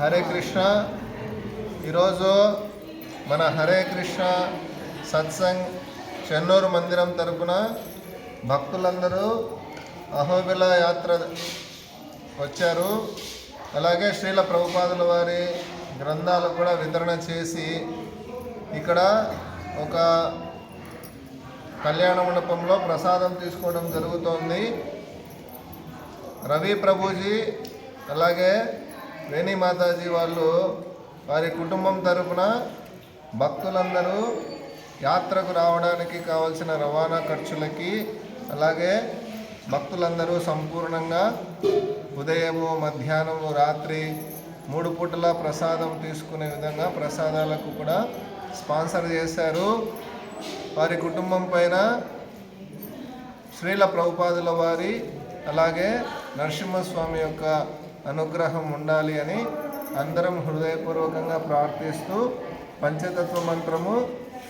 హరే కృష్ణ. ఈరోజు మన హరే కృష్ణ సత్సంగ్ చెన్నూరు మందిరం తరపున భక్తులందరూ అహోబిల యాత్ర వచ్చారు. అలాగే శ్రీల ప్రభుపాదుల వారి గ్రంథాలు కూడా వితరణ చేసి ఇక్కడ ఒక కళ్యాణ మండపంలో ప్రసాదం తీసుకోవడం జరుగుతోంది. రవి ప్రభుజీ అలాగే వేణి మాతాజీ వాళ్ళు వారి కుటుంబం తరపున భక్తులందరూ యాత్రకు రావడానికి కావలసిన రవాణా ఖర్చులకి అలాగే భక్తులందరూ సంపూర్ణంగా ఉదయము మధ్యాహ్నము రాత్రి మూడు పూటల ప్రసాదం తీసుకునే విధంగా ప్రసాదాలకు కూడా స్పాన్సర్ చేశారు. వారి కుటుంబం పైన శ్రీల ప్రభుపాదుల వారి అలాగే నరసింహస్వామి యొక్క అనుగ్రహం ఉండాలి అని అందరం హృదయపూర్వకంగా ప్రార్థిస్తూ పంచతత్వ మంత్రము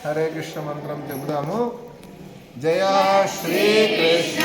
హరే కృష్ణ మంత్రం చెబుదాము. జయ శ్రీకృష్ణ